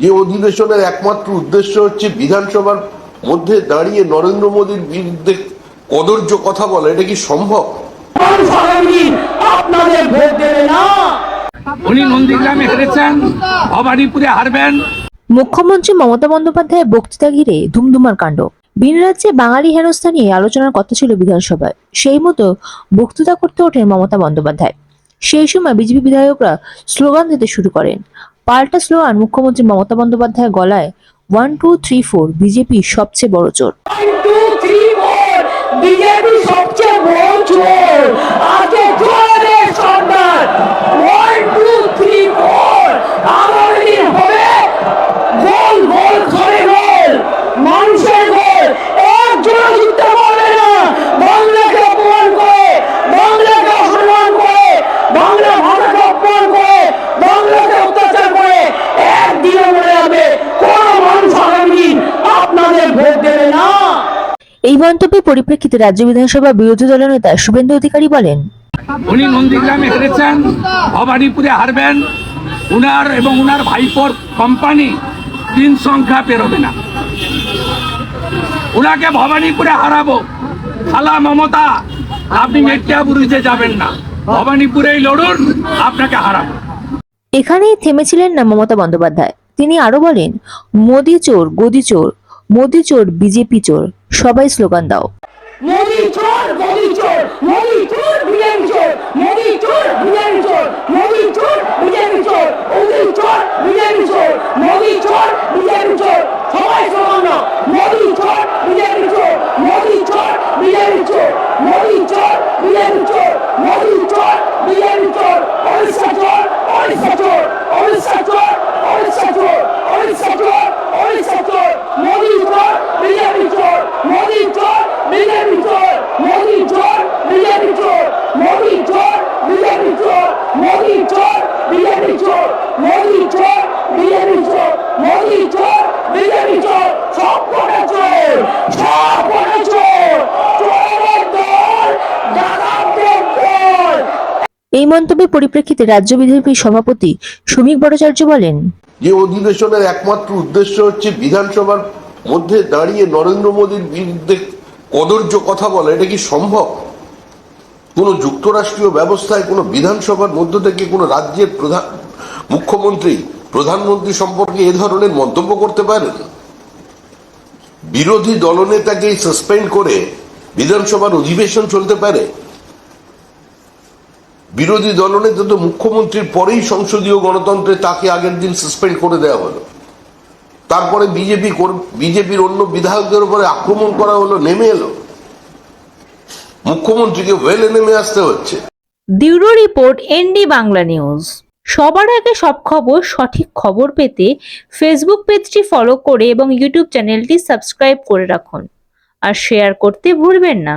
যে অধিবেশনের একমাত্র উদ্দেশ্য হচ্ছে বিধানসভার মধ্যে দাঁড়িয়ে নরেন্দ্র মোদীর বিরুদ্ধে কদর্য কথা বলা এটা কি সম্ভব? মানুষ আগামী দিন আপনাদের ভোট দেবে না। উনি নন্দীগ্রামে হেরেছেন ভবানীপুরে হারবেন। মুখ্যমন্ত্রী মমতা বন্দ্যোপাধ্যায়ের বক্তৃতা ঘিরে ধুমধুমার কাণ্ড। ভিন রাজ্যে বাঙালি হেনস্থা নিয়ে আলোচনার কথা ছিল বিধানসভায়। সেই মতো বক্তৃতা করতে ওঠেন মমতা বন্দ্যোপাধ্যায়। সেই সময় বিজেপি বিধায়করা স্লোগান দিতে শুরু করেন। পাল্টা স্লোগান মুখ্যমন্ত্রী মমতা বন্দ্যোপাধ্যায়ের গলায় one two three four BJP সবচেয়ে বড় চোর one two three four BJP সবচেয়ে বড় চোর আজকে চোরের সর্দার ওয়ান টু থ্রি ফোর আগামী দিন হবে গোল গোল ঘরে গোল মানুষের গোল একজন জিততে পারবে না বাংলাকে অপমান করে বাংলাকে অসম্মান করে বাংলা ভাষাকে অপমান করে বাংলাকে অত্যাচার করে একদিনে মনে যাবে কোন মানুষ আগামী দিন আপনাদের ভোট দেবে না এই মন্তব্যের পরিপ্রেক্ষিতে রাজ্য বিধানসভা বিরোধী দলের নেতা শুভেন্দু অধিকারী বলেন উনি নন্দীগ্রামে হেরেছেন ভবানীপুরে হারবেন উনার এবং উনার ভাইপোর কোম্পানি তিন সংখ্যা পেরোবে না। উনাকে ভবানীপুরে হারাবো। খালা মমতা আপনি মেটিয়াবুরুজে যাবেন না। ভবানীপুরেই লড়ুন আপনাকে হারাবো। এখানেই থেমেছিলেন না মমতা বন্দ্যোপাধ্যায়। তিনি আরও বলেন মোদি চোর গদি চোর মোদি চোর বিজেপি চোর সবাই স্লোগান দাও মোদি চোর মোদি চোর মোদি চোর বিজেপি চোর মোদি চোর চোর ওড়িশা চোর ওড়িশা চোর ওড়িশা চোর ওড়িশা চোর মোদি চোর বিজেপি চোর মোদি চোর বিজেপি চোর মোদি চোর বিজেপি চোর মোদি চোর বিজেপি চোর মোদি চোর বিজেপি চোর মোদি চোর বিজেপি চোর মোদি চোর বিজেপি চোর সব কটা চোর সব কটা চোর চোরের দল দাদাদের দল এই মন্তব্যের পরিপ্রেক্ষিতে রাজ্য বিজেপির সভাপতি শ্রমিক ভট্টাচার্য বলেন, যে অধিবেশনের একমাত্র উদ্দেশ্য হচ্ছে বিধানসভার মধ্যে দাঁড়িয়ে নরেন্দ্র মোদীর বিরুদ্ধে কদর্য কথা বলা, এটা কি সম্ভব? কোন যুক্তরাষ্ট্রীয় ব্যবস্থায় কোনো বিধানসভার মধ্য থেকে কোনো রাজ্যের প্রধান, মুখ্যমন্ত্রী, প্রধানমন্ত্রী সম্পর্কে এ ধরনের মন্তব্য করতে পারেন? বিরোধী দলনেতাকে সাসপেন্ড করে বিধানসভার অধিবেশন চলতে পারে। বিরোধী দলনেতা তো মুখ্যমন্ত্রীর পরেই সংসদীয় গণতন্ত্রে তাকে আগের দিন সাসপেন্ড করে দেওয়া হলো। তারপরে বিজেপি বিজেপির অন্য বিধায়কদের উপরে আক্রমণ করা হলো, নেমে এলো। মুখ্যমন্ত্রীকে ওয়েলে নেমে আসতে হচ্ছে। Bureau report ND Bangla news. সবার আগে সব খবর, সঠিক খবর পেতে ফেসবুক পেজটি ফলো করে এবং ইউটিউব চ্যানেলটি সাবস্ক্রাইব করে রাখুন। আর শেয়ার করতে ভুলবেন না।